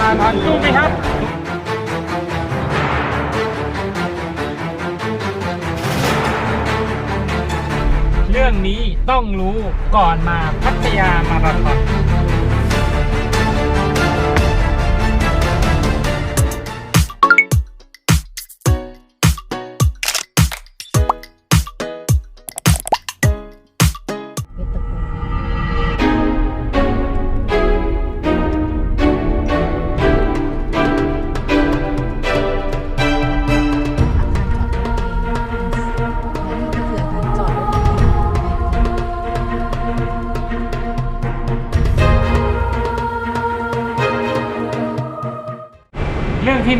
มาทอนสู้ไหมครับเรื่องนี้ต้องรู้ก่อนมาพัทยามาราธอน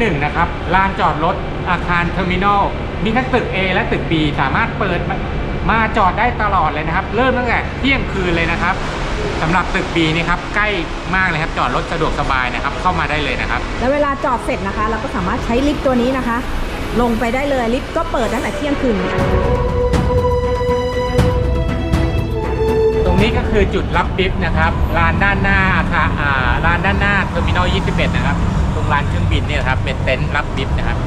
เรื่องที่หนึ่งนะครับลานจอดรถอาคารเทอร์มินอลมีทั้งตึก A และตึก B สามารถเปิดมามาจอดได้ตลอดเลยนะครับ เริ่มตั้งแต่เที่ยงคืนเลยนะครับสำหรับตึก B นี่ครับใกล้มากเลยครับจอดรถสะดวกสบายนะครับ เข้ามาได้เลยนะครับ แล้วเวลาจอดเสร็จนะคะ เราก็สามารถใช้ลิฟต์ตัวนี้นะคะ ลงไปได้เลยลิฟต์ก็เปิดตั้งแต่เที่ยงคืนตรงนี้ก็คือจุดรับบิฟนะครับลานด้านหน้าอาคาร อ่าลานด้านหน้าเทอร์มินอล 21 นะครับ ตรงลานเครื่องบินเนี่ยครับ เป็นเต็นท์รับบิฟนะครับ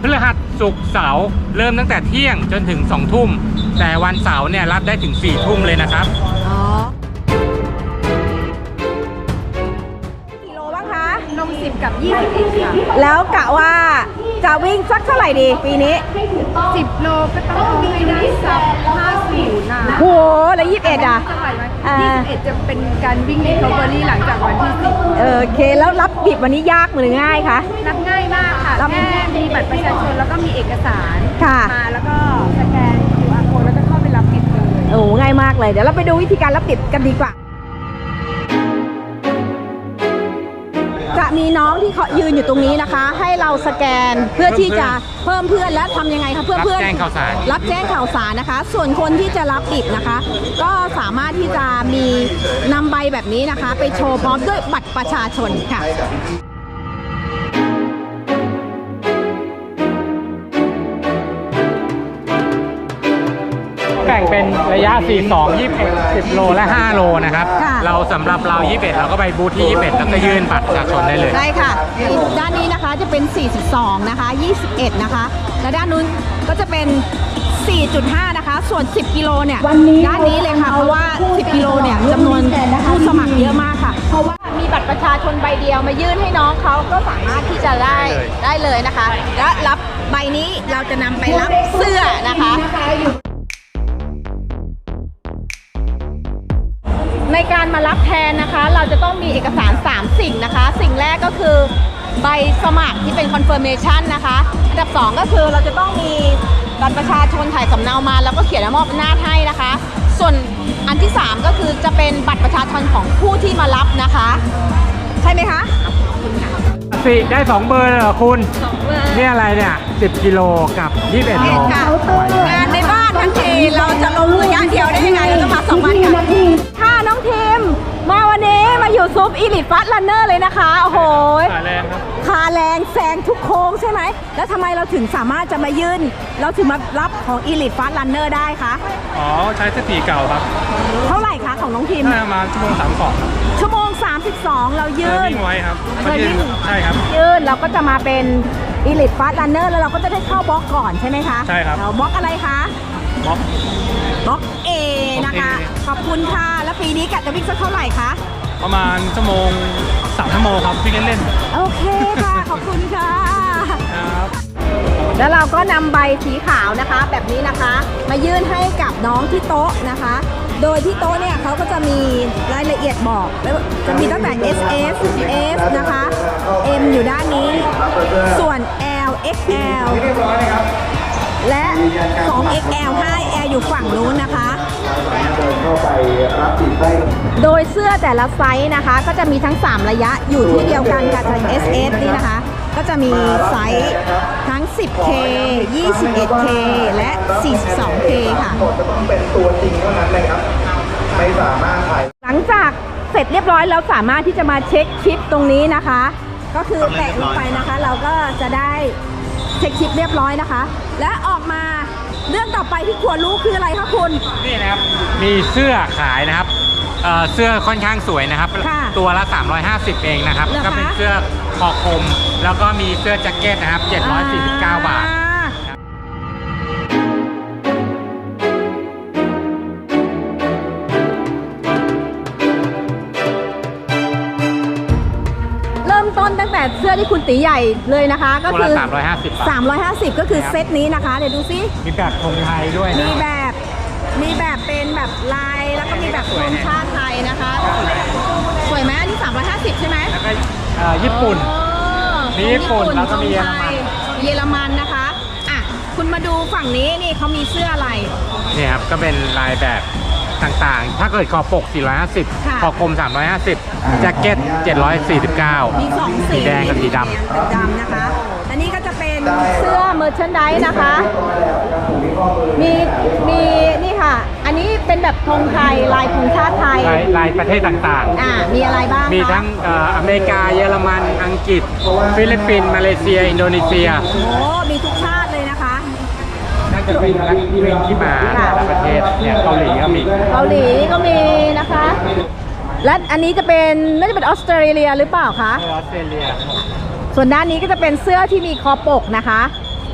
พฤหัสศุกร์เสาร์เริ่มตั้งแต่เที่ยงจนถึง 2 ทุ่ม แต่วันเสาร์เนี่ยรับได้ถึง 4 ทุ่มเลยนะครับ อ๋อกิโลบ้างคะ นม10กับ21ค่ะ แล้วกะว่า จะวิ่งสักเท่าไหร่ดีปีนี้10โลก็ต้องเอาให้ได้สัก50นะโหแล้วยี่สิบเอ็ดอะจะไหวไหมอ่า21จะเป็นการวิ่งรีคอเวอรี่หลังจากวันที่เออโอเคแล้วรับบิดวันนี้ยากหรือง่ายคะ10รับง่ายมากค่ะ รับแค่มีบัตรประชาชนแล้วก็มีเอกสารค่ะ มาแล้วก็สแกน QR code แล้วก็เข้าไปรับผิดเลย โอ้ง่ายมากเลย เดี๋ยวเราไปดูวิธีการรับบิดกันดีกว่า มีน้องที่เขายืนอยู่ตรงนี้นะคะ ให้เราสแกนเพื่อที่จะเพิ่มเพื่อนและทำยังไงคะเพื่อรับเพื่อนแจ้งข่าวสารรับแจ้งข่าวสารนะคะ ส่วนคนที่จะรับบิดนะคะ ก็สามารถที่จะมีนำใบแบบนี้นะคะ ไปโชว์พร้อมด้วยบัตรประชาชนค่ะ บ่งเป็นระยะ 42 21 10 โล และ 5 โลนะครับ ค่ะ เราสำหรับเรา 21 เราก็ไปบูธที่ 21 แล้วก็ยื่นบัตรประชาชนได้เลย ได้ค่ะอีกด้านนี้นะคะจะเป็น 42 นะคะ 21 นะคะ และด้านนู้นก็จะเป็น 4.5 นะคะ ส่วน 10 กิโลเนี่ย ด้านนี้เลยค่ะ เพราะว่า 10 กิโลเนี่ยจำนวนผู้สมัครเยอะมากค่ะ เพราะว่ามีบัตรประชาชนใบเดียวมายื่นให้น้องเขาก็สามารถที่จะได้ได้เลยได้เลยนะคะ และรับใบนี้เราจะนำไปรับเสื้อนะคะ ในการมารับแทนนะคะ เราจะต้องมีเอกสาร 3 สิ่งนะคะ สิ่งแรกก็คือใบสมัครที่เป็น confirmation นะคะ อันดับ 2 ก็คือเราจะต้องมีบัตรประชาชนถ่ายสำเนามา แล้วก็เขียนมอบหน้าจให้นะคะ ส่วนอันที่ 3 ก็คือจะเป็นบัตรประชาชนของผู้ที่มารับนะคะ ใช่ไหมคะสิได้ 2 เบอร์เลยเหรอคุณนี่อะไรเนี่ย 10 กิโลกับ 21โลค่ะงานในบ้านทั้งทีเราจะลงระยะเดียวได้ยังไงเราต้องมาสองวันค่ะค่ะน้องทีมมาวัน นี้มาอยู่ซุปอีลิทฟัสลันเนอร์เลยนะคะ โอ้โหขาแรงครับขาแรงแซงทุกโค้งใช่ไหม แล้วทำไมเราถึงสามารถจะมายื่นเราถึงมารับของ Elite Fast Runner ได้คะ อ๋อ ใช้สติเก่าครับ เท่าไหร่คะของน้องพิมพ์ได้ประมาณชั่วโมงสามสองครับชั่วโมง 32 เรายื่นวิ่งไว้ครับเคยวิ่งใช่ครับ ยื่นเราก็จะมาเป็น Elite Fast Runner แล้วเราก็จะได้เข้าบล็อกก่อนใช่ไหมคะใช่ครับเราบล็อกอะไรคะบล็อกบล็อก A นะคะบล็อก A ขอบคุณค่ะ แล้วปีนี้กะจะวิ่งสักเท่าไหร่คะ ประมาณชั่วโมงสามชั่วโมงครับวิ่งเล่นโอเคค่ะ ขอบคุณค่ะ ๆครับ แล้วเราก็นำใบสีขาวนะคะ แบบนี้นะคะ มายื่นให้กับน้องที่โต๊ะนะคะ โดยที่โต๊ะเนี่ยเขาก็จะมีรายละเอียดบอกแล้วจะมีตั้งแต่ S S S นะคะ M อยู่ด้านนี้ ส่วน L XL และ 2 XL 5 L อยู่ฝั่งนู้นนะคะ โดยเสื้อแต่ละไซส์นะคะ ก็จะมีทั้ง 3 ระยะอยู่ที่เดียวกันค่ะจาก SS นี่นะคะ ก็จะมีไซส์ทั้ง 10K 21K และ 42K ค่ะจะต้องเป็นตัวจริงเท่านั้นเลยครับไม่สามารถถ่ายหลังจากเสร็จเรียบร้อยเราสามารถที่จะมาเช็คชิปตรงนี้นะคะ ก็คือแตะลงไปนะคะ เราก็จะได้เช็คชิปเรียบร้อยนะคะ และออกมา เรื่องต่อไปที่ควรรู้คืออะไรคะคุณ นี่นะครับ มีเสื้อขายนะครับเอ่อเสื้อค่อนข้างสวยนะครับ ค่ะตัวละ 350 เองนะครับ เหรอคะ ก็เป็นเสื้อคอคม แล้วก็มีเสื้อแจ็คเก็ตนะครับ 749 บาท เสื้อที่คุณตีใหญ่เลยนะคะ ก็ตัวคืละอ350บาท 350 ก็คือเซตนี้นะคะ เดี๋ยวดูซิ มีแบบธงไทยด้วยมีนะแบบ มีแบบเป็นแบบลาย แล้วก็มีแบบธงชาติไทยนะคะ สวยไหมอันนี่350 ใช่ไหมแล้วก็เอ่อญี่ปุ่น อ๋อมีญี่ปุ่นแล้วก็มีเยอรมัน เยอรมันนะคะ อะ คุณมาดูฝั่งนี้นี่เขามีเสื้ออะไร นี่ครับ ก็เป็นลายแบบ ต่างๆ ถ้าเกิดคอปกค่ะ450 คอคม 350 แจ็คเก็ต 749 มีสองสีสีแดงกับสีดำแดงกับดำนะคะ อันนี้ก็จะเป็นเสื้อเมอร์เชนไดนะคะ มีมีนี่ค่ะ อันนี้เป็นแบบธงไทยลายธงชาติไทย ลายลายประเทศต่างอ่า มีอะไรบ้างๆ มีคะทั้งเอ่ออเมริกา เยอรมัน อังกฤษ ฟิลิปปินส์ มาเลเซีย อินโดนีเซีย โอ้มีทุกชาติเลยนะคะ น่าจะเป็นนักวิ่งที่มาค่ะแต่ละประเทศเนี่ยเกาหลีก็มีเกาหลีก็มีนะคะ และอันนี้จะเป็นน่าจะเป็นออสเตรเลียหรือเปล่าคะออสเตรเลียส่วนด้านนี้ก็จะเป็นเสื้อที่มีคอปกนะคะ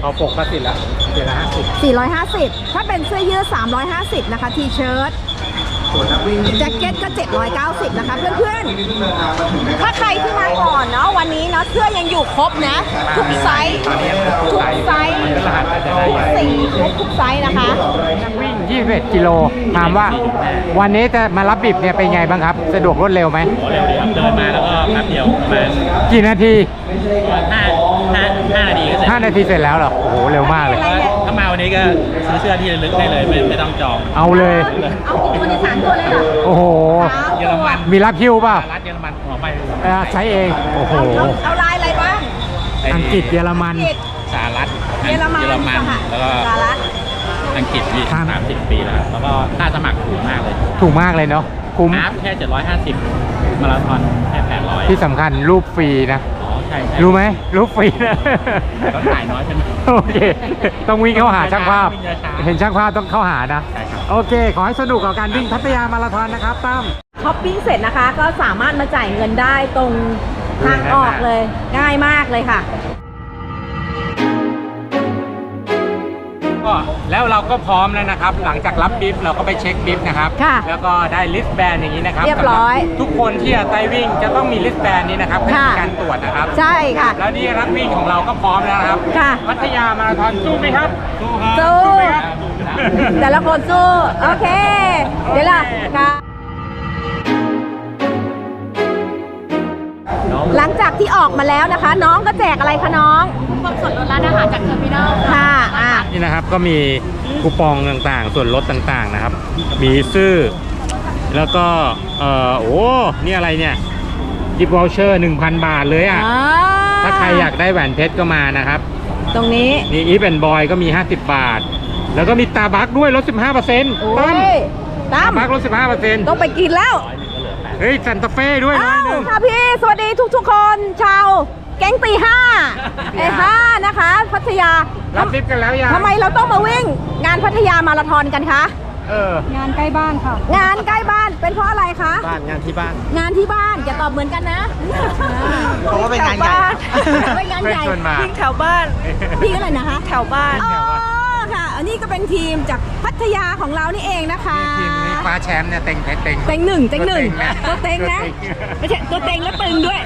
เอาปกก็ติดละเจ็ดละห้าสิบ450ถ้าเป็นเสื้อยืด350 นะคะทีเชิ้ตส่วนนักวิ่งที่ แจ็คเก็ตก็ 790 นะคะ เพื่อนๆ ถ้าใครที่มาก่อนเนาะวันนี้เนาะเสื้อยังอยู่ครบนะ ทุกไซส์ตอนนี้ทุกไซส์รหัสก็จะได้ทุกสีครบทุกไซส์นะคะนักวิ่ง 21 กิโล ถามว่าวันนี้จะมารับบิบเนี่ยเป็นไงบ้างครับ สะดวกรวดเร็วไหมโอ้เร็วดีครับเดินมาแล้วก็แป๊บเดียวประมาณกี่นาทีห้าห้าห้านาทีก็เสร็จ5นาทีเสร็จแล้วเหรอ โอ้โห เร็วมากเลยถ้ามาวั นนี้ก็ซื้อเสื้อที่ระลึกได้เลยไม่ไม่ต้องจอง เอาเลย เอากี่ตัวในสามตัวเลยเหรอโอ้โหเยอรมัน มีรับฮิวเปล่ารัฐเยอรมันหัวไปเอ่อใช้เอง โอ้โหเอาเอาเอาลายอะไรบ้างอังกฤษเยอรมันอังกฤษสหรัฐเยอรมันเยอรมันสหแล้วก็สหรัฐอังกฤษมีครับ สามสิบปีแล้วครับแล้วก็ค่าสมัครถูกมากเลยถูกมากเลยเนาะ คุ้ม อาร์ฟแค่เจ็ดร้อยห้าสิบมาราธอนแค่แปดร้อยที่สำคัญรูปฟรีนะอ๋อ ใช่ใช่รู้ไหมรูปฟรีนะก็ถ่ายน้อยใช่ไหมโอเคต้องวิ่งเข้าหาช่างภาพ วิ่งช้าๆ เห็นช่างภาพต้องเข้าหานะ ใช่ครับ โอเค ขอให้สนุกกับการวิ่งพัทยามาราธอนนะครับตั้ม ช้อปปิ้งเสร็จนะคะก็สามารถมาจ่ายเงินได้ตรงทางออกเลยง่ายมากเลยค่ะ ก็แล้วเราก็พร้อมแล้วนะครับ หลังจากรับบิฟเราก็ไปเช็คบิฟนะครับ ค่ะแล้วก็ได้ลิสต์แบนอย่างนี้นะครับเรียบร้อยสำหทุกคนที่จะไต่วิ่งจะต้องมีลิสต์แบนนี้นะครับให้ค่ะ มีการตรวจนะครับ ใช่ค่ะ แล้วนี่นักวิ่งของเราก็พร้อมแล้วนะครับค่ะ พัทยามาราธอนสู้ไหมครับสู้ครับ สู้ไหมครับ แต่ละคนสู้ โอเค เดี๋ยวล่ะค่ะ หลังจากที่ออกมาแล้วนะคะ น้องก็แจกอะไรคะน้องพวกส่วนลดร้านอาหารจากเทอร์มินอลค่ะอะนี่นะครับก็มีคูปองต่างๆ ส่วนลดต่างๆนะครับ มีซื้อ แล้วก็เอ่อโอ้นี่อะไรเนี่ยกิฟต์วอลเชอร์1,000 บาทเลยอะอ่าถ้าใครอยากได้แหวนเพชรก็มานะครับ ตรงนี้นี่อีฟแอนบอยก็มี 50 บาท แล้วก็มีตาบักด้วยลด 15%โอ้ตั้มยตั้ตามบักลด 15%ต้องไปกินแล้ว เฮ้ยซันตาเฟ่ด้วยร้ออ้ายวหนึง ค่ะพี่สวัสดีทุกๆคนชาวแก๊งตีห้าไอ้ห้านะคะ พัทยารับลิฟต์กันแล้วยังทำไมเราต้องมาวิ่งงานพัทยามาราธอนกันคะ เออ งานใกล้บ้านค่ะ งานใกล้บ้านเป็นเพราะอะไรคะ บ้านงานที่บ้าน งานที่บ้านอย่าตอบเหมือนกันนะเพราะว่าเป็นงานใหญ่ เป็นงานใหญ่เพื่อนชวนมาวิ่งแถวบ้าน พี่อะไรนะคะ แถวบ้านวิ่อ๋งอแถวบ้าน ค่ะ อันนี้ก็เป็นทีมจากพัทยาของเรานี่เองนะคะ ทีมนี้คว้าแชมป์เนี่ยเต็งเพชรเต็งเต็งหนึ่งเต็งหนึ่งตัตัววเต็เต็งงนะนะไม่ใช่ตัวเต็งและตึงด้วย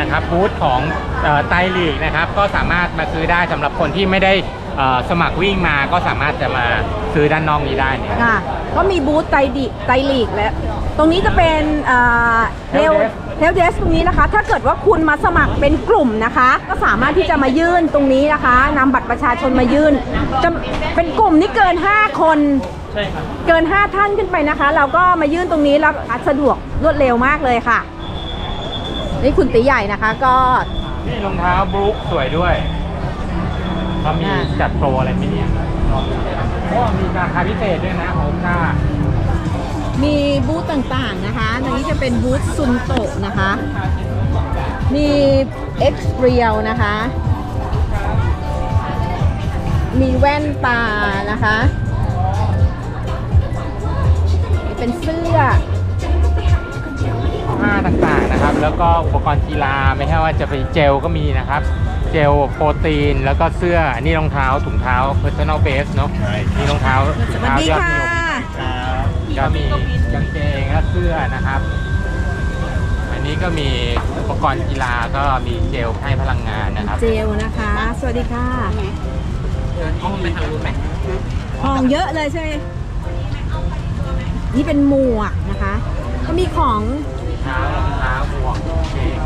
นะครับบูธของเอ่อไตรลีกนะครับก็สามารถมาซื้อได้สำหรับคนที่ไม่ได้เอ่อสมัครวิ่งมาก็สามารถจะมาซื้อด้านนอกนี้ได้เนี่ย ค่ะก็มีบูธไตรดิไตรลีกแล้วตรงนี้จะเป็นเฮล Help เฮลเดสตรงนี้นะคะ ถ้าเกิดว่าคุณมาสมัครเป็นกลุ่มนะคะ ก็สามารถที่จะมายื่นตรงนี้นะคะนำบัตรประชาชนมายื่นจะเป็นกลุ่มนี่เกิน 5 คนใช่ครับเกิน 5 ท่านขึ้นไปนะคะ เราก็มายื่นตรงนี้แล้วสะดวกรวดเร็วมากเลยค่ะ นี่คุณตีใหญ่นะคะก็นี่รองเท้าบรูคสวยด้วยเขามีอ่าจัดโปรอะไรไหมเนี่ยโอ้มีราคาพิเศษด้วยนะโฮก้า มีบูธต่างๆนะคะอันนี้จะเป็นบูธซุนโตะนะคะ มี X r e a l นะคะ มีแว่นตานะคะนะคะนี่เป็นเสื้อผ้าต่างๆนะครับ แล้วก็อุปกรณ์กีฬาไม่ใช่ว่าจะเป็นเจลก็มีนะครับ เจลโปรตีนแล้วก็เสื้ออันนี้รองเท้าถุงเท้า personal base เนาะมีรองเท้าสวัสดีค่ะ ก็มีกางเกงและเสื้อนะครับ อันนี้ก็มีอุปกรณ์กีฬาก็มีเจลให้พลังงานนะครับเจลนะคะ สวัสดีค่ะ ห้องไปทางนู้นไหมของเยอะเลยใช่ไหมนี่เป็นหมวกนะคะ ก็มีของเท้ารองเท้าหมวกกางเกง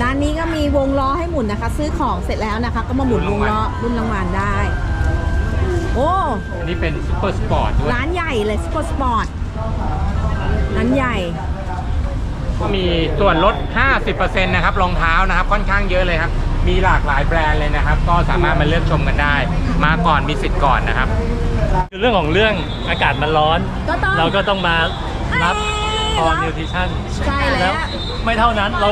ด้านนี้ก็มีวงล้อให้หมุนนะคะ ซื้อของเสร็จแล้วนะคะ ก็มาหมุนวงล้อรุ่นรางวัลได้ โอ้อันนี้เป็นซูเปอร์สปอร์ตด้วยร้านใหญ่เลยสปอร์ตสปอร์ตร้านใหญ่ ก็มีส่วนลด 50%นะครับรองเท้านะครับค่อนข้างเยอะเลยครับ มีหลากหลายแบรนด์เลยนะครับ ก็สามารถมาเลือกชมกันได้ มาก่อนมีสิทธิ์ก่อนนะครับ คือเรื่องของเรื่องอากาศมันร้อน ก็ต้อง เราก็ต้องมารับ เอ้อยอนิวทริชั่นใช่แล้ว ไม่เท่านั้นเรา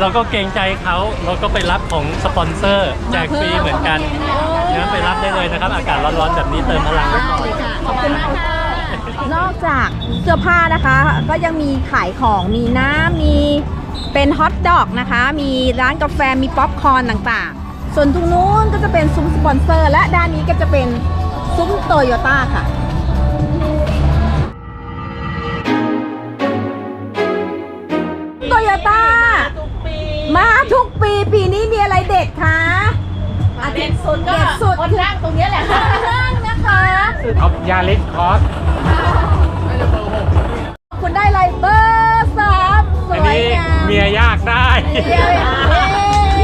เราก็เกรงใจเขาเราก็ไปรับของสปอนเซอร์แจกฟรีเหมือนกันงั้นไปรับได้เลยนะครับ อากาศร้อนๆแบบนี้เติมพลังไว้ได้ก่อนเลยค่ะขอบคุณมากค่ะ นอกจากเสื้อผ้านะคะ ก็ยังมีขายของมีน้ำมีเป็นฮอทดอกนะคะ มีร้านกาแฟมีป๊อปคอร์นต่างๆ ส่วนตรงนู้นก็จะเป็นซุ้มสปอนเซอร์ และด้านนี้ก็จะเป็นซุ้มโตโยต้าค่ะ อาทิตย์สุดเด็ดสุด คนนั่งตรงนี้แหละค่ะนั่งนะคะ เอายาลิสคอส คุณได้อะไรเบอร์สามสอันวยนี้งามเมียยากได้เย้เย้เ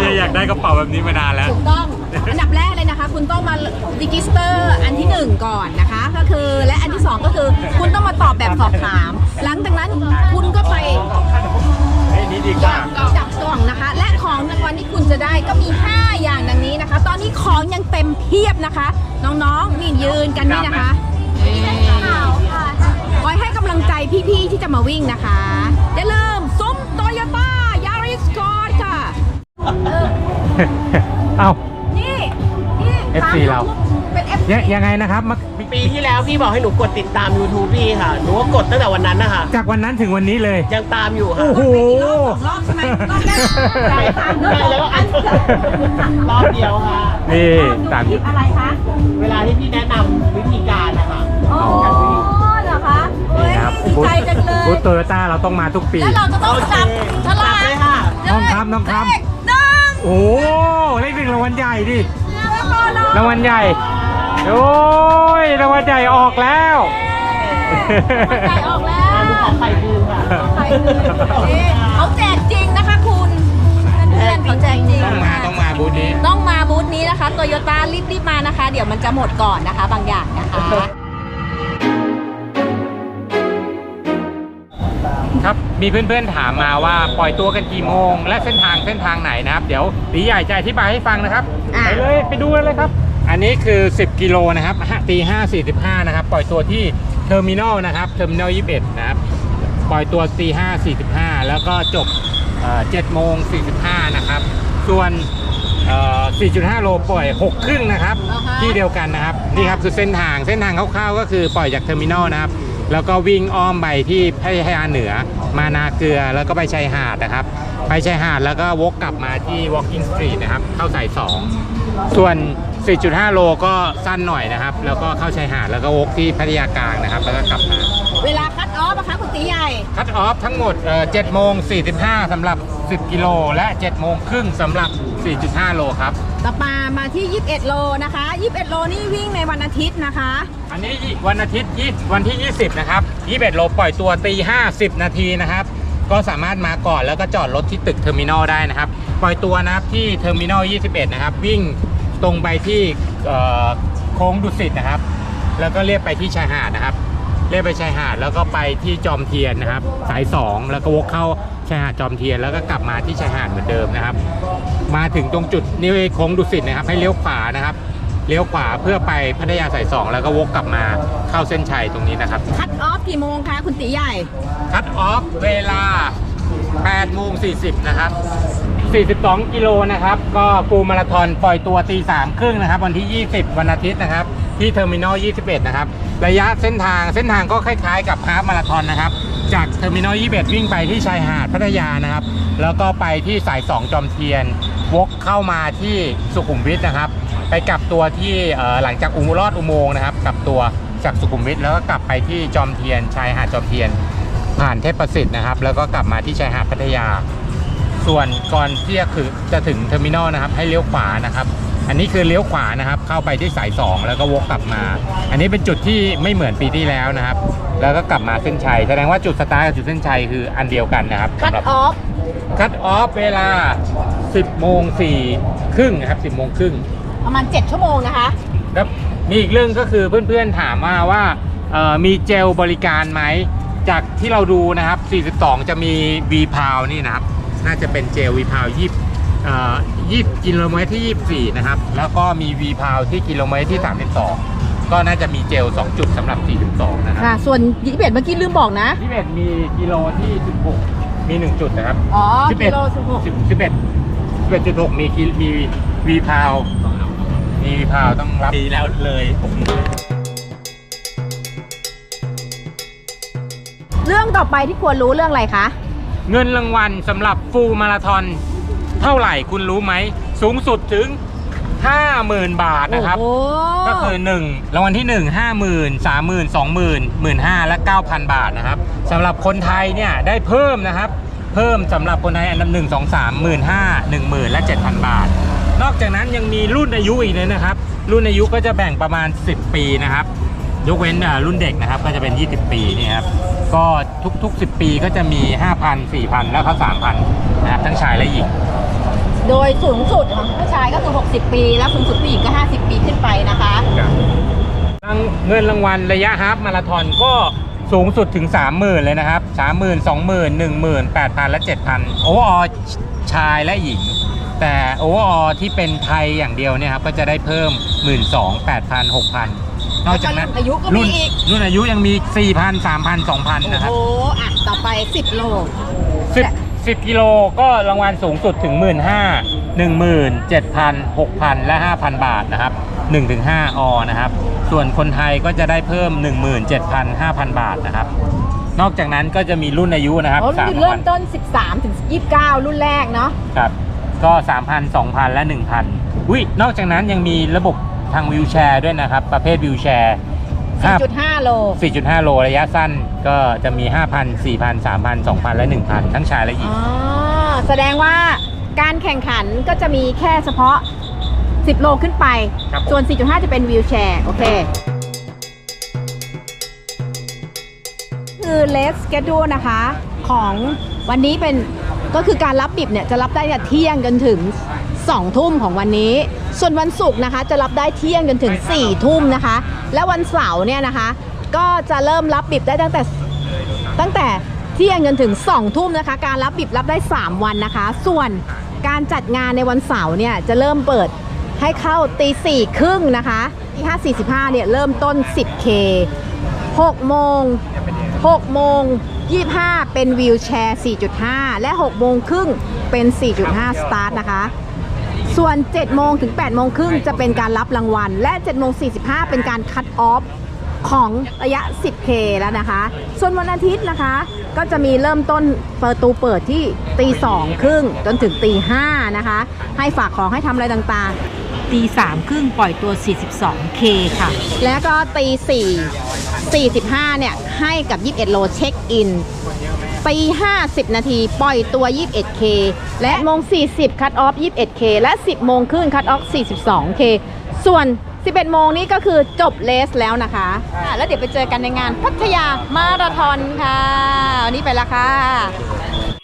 มียอยากได้กระเป๋าแบบนี้มานานแล้ว ถูกต้อง อันดับแรกเลยนะคะ คุณต้องมาดิจิสเตอร์อันที่หนึ่งก่อนนะคะ ก็คือและอันที่สองก็คือ คุณต้องมาตอบแบบสอบถาม หลังจากนั้นคุณก็ไป เฮ้ยนี่ดีกว่า จับกล่องนะคะ และของรางวัลที่คุณจะได้ก็มี5อย่างดัง นี้นะคะตอนนี้ของยังเต็มเพียบนะคะ น้องๆนี่ยืนกันนี่นะคะคอยให้กำลังใจพี่ๆที่จะมาวิ่งนะคะอย่าลืมซุ้มโตโยต้ายาริสกอร์ค่ะเอ้านี่นี่ FC เราเป็ น FC ยยังไงนะครับมาปีที่แล้วพี่บอกให้หนูกดติดตาม YouTube พี่ค่ะ หนูก็กดตั้งแต่วันนั้นนะคะจากวันนั้นถึงวันนี้เลย ยังตามอยู่ค่ะโอ้โหรอบใช่ไหมรอบแรกใช่ใช่แล้วอันรอบเดียวค่ะนี่ตามคลิปอะไรคะเวลาที่พี่แนะนำวิธีการนะคะอ๋อเหรอคะเฮ้ยนี่ครับดีใจจังเลยบูธโตโยต้าเราต้องมาทุกปี แล้วเราจะต้องจับฉลากเลยค่ะน้องครับน้องครับเลขหนึ่งโอ้โหเลขหนึ่งรางวัลใหญ่ดิแล้วก็น้องรางวัลใหญ่ โอ้ยรางวัลใหญ่ออกแล้วใจออกแล้วดูของไปคืนค่ะใครเลยนี่เขาแจกจริงนะคะคุณเพื่อนๆเขาแจกจริงต้องมาต้องมาบูธนี้ ต้องมาบูธนี้นะคะโตโยต้ารีบๆมานะคะ เดี๋ยวมันจะหมดก่อนนะคะบางอย่างนะคะครับมีเพื่อนๆถามมาว่าปล่อยตัวกันกี่โมง และเส้นทางเส้นทางไหนนะครับ เดี๋ยวตีใหญ่จะอธิบายให้ฟังนะครับอะไปเลยไปดูกันเลยครับ อันนี้คือ 10 กิโลนะครับตี5 45 นะครับ ปล่อยตัวที่เทอร์มินอลนะครับ เทอร์มินอล21 นะครับ ปล่อยตัวตี5 45 แล้วก็จบเอ่อ7โมง45 นะครับ ส่วนเอ่อ4.5 โลปล่อย 6 ครึ่งนะครับอ่าฮะที่เดียวกันนะครับ นี่ครับคือเส้นทาง เส้นทางคร่าวๆ ก็คือปล่อยจากเทอร์มินอลนะครับ แล้วก็วิ่งอ้อมไปที่พัทยาเหนือ มานาเกลือ แล้วก็ไปชายหาดนะครับ ไปชายหาดแล้วก็วกกลับมาที่ Walking Street นะครับ เข้าสาย 2 ส่วน 4.5 โลก็สั้นหน่อยนะครับ แล้วก็เข้าชายหาดแล้วก็วกที่พัทยากลางนะครับ แล้วก็กลับมาเวลาคัดออฟนะคะคุณตีใหญ่ คัตออฟทั้งหมดเอ่อ7โมง45สำหรับ 10 กิโล และ 7 โมงครึ่งสำหรับ 4.5 โลครับ ต่อมามาที่ 21 โลนะคะ 21 โลนี่วิ่งในวันอาทิตย์นะคะ อันนี้วันอาทิตย์20วันที่ 20 นะครับ 21 โลปล่อยตัวตี50 นาทีนะครับ ก็สามารถมาก่อนแล้วก็จอดรถที่ตึกเทอร์มินอลได้นะครับ ปล่อยตัวนะครับที่เทอร์มินอล 21 นะครับ วิ่ง ตรงไปที่เอ่อโค้งดุสิตนะครับ แล้วก็เรียบไปที่ชายหาดนะครับ เรียบไปชายหาดแล้วก็ไปที่จอมเทียนนะครับ สาย 2 แล้วก็วกเข้าชายหาดจอมเทียนแล้วก็กลับมาที่ชายหาดเหมือนเดิมนะครับ มาถึงตรงจุดนิ้วโค้งดุสิตนะครับ ให้เลี้ยวขวานะครับเลี้ยวขวาเพื่อไปพัทยาสาย2แล้วก็วกกลับมาเข้าเส้นชัยตรงนี้นะครับคัดออฟกี่โมงคะคุณตีใหญ่คัตออฟเวลา8โมง40 นะครับ 42 กิโลนะครับ ก็ฟูลมาราธอนปล่อยตัวตี3ครึ่งนะครับ วันที่ 20 วันอาทิตย์นะครับ ที่เทอร์มินอล 21 นะครับ ระยะเส้นทางเส้นทางก็คล้ายๆ กับฮาฟมาราธอนนะครับ จากเทอร์มินอล 21 วิ่งไปที่ชายหาดพัทยานะครับ แล้วก็ไปที่สาย 2 จอมเทียน วกเข้ามาที่สุขุมวิทนะครับ ไปกลับตัวที่หลังจากอุโมงค์ลอดอุโมงค์นะครับกลับตัวจากสุขุมวิทแล้วก็กลับไปที่จอมเทียน ชายหาดจอมเทียน ผ่านเทพประสิทธิ์นะครับ แล้วก็กลับมาที่ชายหาดพัทยา ส่วนก่อนที่จะคือจะถึงเทอร์มินอลนะครับ ให้เลี้ยวขวานะครับ อันนี้คือเลี้ยวขวานะครับ เข้าไปที่สาย 2 แล้วก็วกกลับมา อันนี้เป็นจุดที่ไม่เหมือนปีที่แล้วนะครับ แล้วก็กลับมาเส้นชัยแสดงว่าจุดสตาร์ทกับจุดเส้นชัยคืออันเดียวกันนะครับคัดสำหรับออฟคัตออฟเวลา 10โมง4ครึ่งนะครับ10โมงครึ่งประมาณ 7 ชั่วโมงนะคะครับมีอีกเรื่องก็คือเพื่อนๆถามมาว่าเอ่อมีเจลบริการไหมจากที่เราดูนะครับ 42 จะมี V พาวนี่นะครับ น่าจะเป็นเจล V พาวยี่ยี่กิโลเมตรที่ 24 นะครับ แล้วก็มี V พาวที่กิโลเมตรที่ 32 ก็น่าจะมีเจล 2 จุดสำหรับ 42 นะครับค่ะ ส่วนยี่สิบเอ็ดเมื่อกี้ลืมบอกนะ21มีกิโลที่ 16 มี 1 จุดนะครับอ๋อ11กิโลสิบหก11 11.6มีกิมี V พาวมี V พาวต้องรับดีแล้วเลยผมเรื่องต่อไปที่ควรรู้เรื่องอะไรคะ เงินรางวัลสำหรับฟูลมาราธอนเท่าไหร่คุณรู้ไหม สูงสุดถึง 50,000 บาทนะครับ โอ้โหก็คือ1รางวัลที่ 1 50,000 30,000 20,000 15,000และ 9,000 บาทนะครับสำหรับคนไทยเนี่ยได้เพิ่มนะครับ เพิ่มสำหรับคนไทยอันดับ 1 2 3 1 5 0 0 10,000 และ 7,000 บาท นอกจากนั้นยังมีรุ่นอายุอีกเลยนะครับ รุ่นอายุก็จะแบ่งประมาณ 10 ปีนะครับ ยกเว้นอ่ารุ่นเด็กนะครับก็จะเป็น 20 ปีนี่ครับ ก็ทุกๆ 10 ปีก็จะมี 5,000 4,000 แล้วก็3,000นะครับทั้งชายและหญิง โดยสูงสุดของผู้ชายก็คือ 60 ปี แล้วสูงสุดผู้หญิงก็ 50 ปีขึ้นไปนะคะ รางเงินรางวัลระยะฮาล์ฟมาราธอนก็สูงสุดถึง 30,000 เลยนะครับ 30,000 20,000 10,000 8,000 และ 7,000 โอเวอร์ออชายและหญิง แต่โอเวอร์ออที่เป็นไทยอย่างเดียวเนี่ยครับก็จะได้เพิ่ม 12,000 8,000 6,000 นอกจากนั้นแล้วก็รุ่นอายุก็มีรุ่นอีก รุ่นอายุยังมี4,000 3,000 2,000 นะครับ โอ้โหอะต่อไป 10 โล สิบสิบกิโลก็รางวัลสูงสุดถึงหมื่นห้าหนึ่งหมื่นเจ็ดพันหกพันและห้าพันบาทนะครับหนึ่งถึงห้าอนะครับ ส่วนคนไทยก็จะได้เพิ่มหนึ่งหมื่นเจ็ดพันห้าพันบาทนะครับ นอกจากนั้นก็จะมีรุ่นอายุนะครับอ๋อสามรุ่นรางเริ่วัมลต้น 13 ถึง 29 รุ่นแรกเนาะ ครับ ก็สามพันสองพันและหนึ่งพันอุ้ยนอกจากนั้นยังมีระบบ ทางวิวแชร์ด้วยนะครับ ประเภทวิวแชร์ห้า4.5 โล 4.5 โลระยะสั้นก็จะมี 5,000 4,000 3,000 2,000 และ 1,000 ทั้งชายและหญิงอ๋อ แสดงว่าการแข่งขันก็จะมีแค่เฉพาะ 10 โลขึ้นไป ครับผม ส่วน 4.5 จะเป็นวิวแชร์ โอเค คือเลสเกดูนะคะของวันนี้เป็นก็คือการรับบิบเนี่ยจะรับได้จากเที่ยงจนถึง 2 ทุ่มของวันนี้ ส่วนวันศุกร์นะคะจะรับได้เที่ยงจนถึง4ทุ่มนะคะ และวันเสาร์เนี่ยนะคะ ก็จะเริ่มรับบิบได้ตั้งแต่ตั้งแต่เที่ยงจนถึง2ทุ่มนะคะ การรับบิบรับได้ 3 วันนะคะ ส่วนการจัดงานในวันเสาร์เนี่ยจะเริ่มเปิดให้เข้าตีสี่ครึ่งนะคะที่545เนี่ยเริ่มต้น 10K 6โมง6โมง25 เป็นวิวแชร์ 4.5 และ 6 โมงครึ่งเป็น 4.5 สตาร์ทนะคะ ส่วน 7 โมงถึง 8 โมงครึ่งจะเป็นการรับรางวัล และ 7 โมง 45 เป็นการคัดออฟของระยะ 10K แล้วนะคะ ส่วนวันอาทิตย์นะคะ ก็จะมีเริ่มต้นประตูเปิดที่ตีสองครึ่งจนถึงตีห้านะคะ ให้ฝากของให้ทำอะไรต่างๆ ตีสามครึ่งปล่อยตัว 42K ค่ะ แล้วก็ตีสี่สี่สิบห้าเนี่ย ให้กับ 21 โลเช็คอิน ตี50 นาที ปล่อยตัว 21K และโมง 40 คัดออฟ 21K และ 10 โมงครึ่งคัดออฟ 42K ส่วน 11 โมงนี้ก็คือจบเลสแล้วนะคะะแล้วเดี๋ยวไปเจอกันในงานพัทยามาราธอนค่ะวันนี้ไปละค่ะ